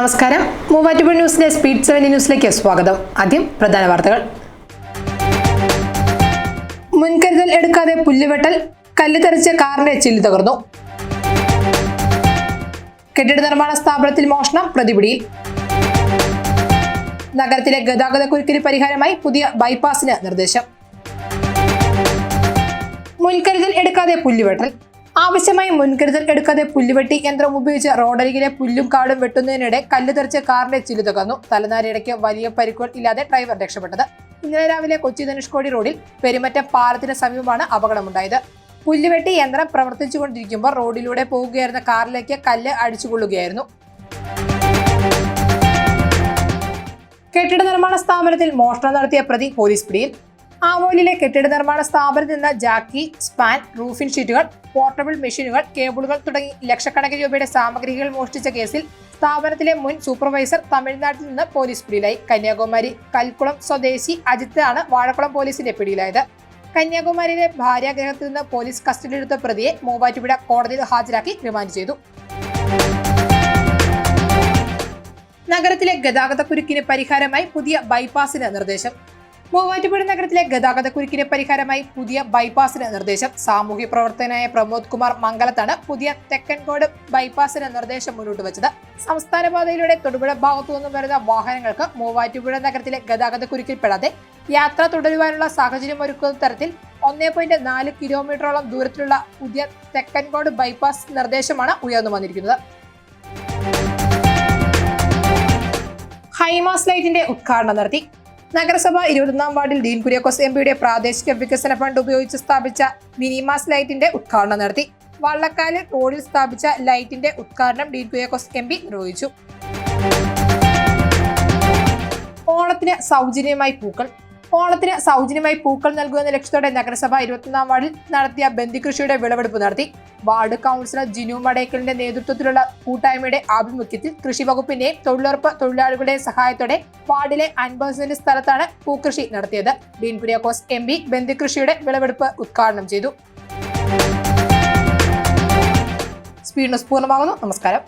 നമസ്കാരം. Muvattupuzha ന്യൂസിലെ speed seven ന്യൂസിലേക്ക് സ്വാഗതം. ആദ്യം പ്രധാന വാർത്തകൾ. മുൻകരുതൽ എടുക്കാതെ പുല്ലുവെട്ടൽ കല്ല് തെറിച്ച് കാറിന്റെ തകർന്നു. കെട്ടിട നിർമ്മാണ സ്ഥാപനത്തിൽ മോഷണം പ്രതിപിടിയിൽ നഗരത്തിലെ ഗതാഗത കുരുക്കിന് പരിഹാരമായി പുതിയ ബൈപ്പാസിന് നിർദ്ദേശം. മുൻകരുതൽ എടുക്കാതെ പുല്ലുവെട്ടൽ ആവശ്യമായി മുൻകരുതൽ എടുക്കാതെ പുല്ലുവെട്ടി യന്ത്രം ഉപയോഗിച്ച് റോഡരികിലെ പുല്ലും കാടും വെട്ടുന്നതിനിടെ കല്ല് തെറിച്ച് കാറിന്റെ ചില്ലു തകർന്നു. തലനാരിടയ്ക്ക് വലിയ പരിക്കുകൾ ഇല്ലാതെ ഡ്രൈവർ രക്ഷപ്പെട്ടത്. ഇന്നലെ രാവിലെ കൊച്ചി ധനുഷ്കോടി റോഡിൽ പെരുമറ്റ പാലത്തിന് സമീപമാണ് അപകടമുണ്ടായത്. പുല്ലുവെട്ടി യന്ത്രം പ്രവർത്തിച്ചുകൊണ്ടിരിക്കുമ്പോൾ റോഡിലൂടെ പോവുകയായിരുന്ന കാറിലേക്ക് കല്ല് അടിച്ചുകൊള്ളുകയായിരുന്നു. കെട്ടിട നിർമ്മാണ സ്ഥാപനത്തിൽ മോഷണം നടത്തിയ പ്രതി പോലീസ് പിടിയിൽ. ആവോലിലെ കെട്ടിട നിർമ്മാണ സ്ഥാപനത്തിൽ നിന്ന് ജാക്കി സ്പാൻ റൂഫിൻ ഷീറ്റുകൾ പോർട്ടബിൾ മെഷീനുകൾ കേബിളുകൾ തുടങ്ങി ലക്ഷക്കണക്കിന് രൂപയുടെ സാമഗ്രികൾ മോഷ്ടിച്ച കേസിൽ സ്ഥാപനത്തിലെ മുൻ സൂപ്പർവൈസർ തമിഴ്നാട്ടിൽ നിന്ന് പോലീസ് പിടിയിലായി. കന്യാകുമാരി കൽക്കുളം സ്വദേശി അജിത്ത് ആണ് വാഴക്കുളം പോലീസിന്റെ പിടിയിലായത്. കന്യാകുമാരിയിലെ ഭാര്യാഗ്രഹത്തിൽ നിന്ന് പോലീസ് കസ്റ്റഡിയിലെടുത്ത പ്രതിയെ മൂവാറ്റുപുഴ കോടതിയിൽ ഹാജരാക്കി റിമാൻഡ് ചെയ്തു. നഗരത്തിലെ ഗതാഗതക്കുരുക്കിന് പരിഹാരമായി പുതിയ ബൈപ്പാസിന് നിർദ്ദേശം. മൂവാറ്റുപുഴ നഗരത്തിലെ ഗതാഗത കുരുക്കിന് പരിഹാരമായി പുതിയ ബൈപ്പാസിന് നിർദ്ദേശം. സാമൂഹ്യ പ്രവർത്തകനായ പ്രമോദ് കുമാർ മംഗലത്താണ് പുതിയ തെക്കൻകോട് ബൈപ്പാസിന് നിർദ്ദേശം മുന്നോട്ട് വെച്ചത്. സംസ്ഥാന പാതയിലൂടെ തൊടുപുഴ ഭാഗത്തു നിന്നും വരുന്ന വാഹനങ്ങൾക്ക് മൂവാറ്റുപുഴ നഗരത്തിലെ ഗതാഗത കുരുക്കിൽപ്പെടാതെ യാത്ര തുടരുവാനുള്ള സാഹചര്യം ഒരുക്കുന്ന തരത്തിൽ ഒന്നേ പോയിന്റ് നാല് കിലോമീറ്ററോളം ദൂരത്തിലുള്ള പുതിയ തെക്കൻകോട് ബൈപ്പാസ് നിർദ്ദേശമാണ് ഉയർന്നു വന്നിരിക്കുന്നത്. ഹൈമാസ് ലൈറ്റിന്റെ ഉദ്ഘാടനം നടത്തി നഗരസഭ ഇരുപത്തൊന്നാം വാർഡിൽ ഡീൻ കുര്യാക്കോസ് എം പിയുടെ പ്രാദേശിക വികസന ഫണ്ട് ഉപയോഗിച്ച് സ്ഥാപിച്ച മിനിമാസ് ലൈറ്റിന്റെ ഉദ്ഘാടനം നടത്തി. വള്ളക്കാൽ റോഡിൽ സ്ഥാപിച്ച ലൈറ്റിന്റെ ഉദ്ഘാടനം ഡീൻ കുര്യാക്കോസ് എം പി നിർവഹിച്ചു. ഓണത്തിന് സൗജന്യമായി പൂക്കൾ ഓണത്തിന് സൗജന്യമായി പൂക്കൾ നൽകുമെന്ന ലക്ഷ്യത്തോടെ നഗരസഭ ഇരുപത്തൊന്നാം വാർഡിൽ നടത്തിയ ബന്ദികൃഷിയുടെ വിളവെടുപ്പ് നടത്തി. വാർഡ് കൗൺസിലർ ജിനു മടേക്കലിന്റെ നേതൃത്വത്തിലുള്ള കൂട്ടായ്മയുടെ ആഭിമുഖ്യത്തിൽ കൃഷി വകുപ്പിന്റെ തൊഴിലുറപ്പ് തൊഴിലാളികളുടെയും സഹായത്തോടെ വാർഡിലെ അൻപത് സെന്റ് സ്ഥലത്താണ് പൂക്കൃഷി നടത്തിയത്. ഡീൻ കുര്യാക്കോസ് എം പി ബന്ദികൃഷിയുടെ വിളവെടുപ്പ് ഉദ്ഘാടനം ചെയ്തു. സ്പീഡ് ന്യൂസ് പൂർണമാകുന്നു. നമസ്കാരം.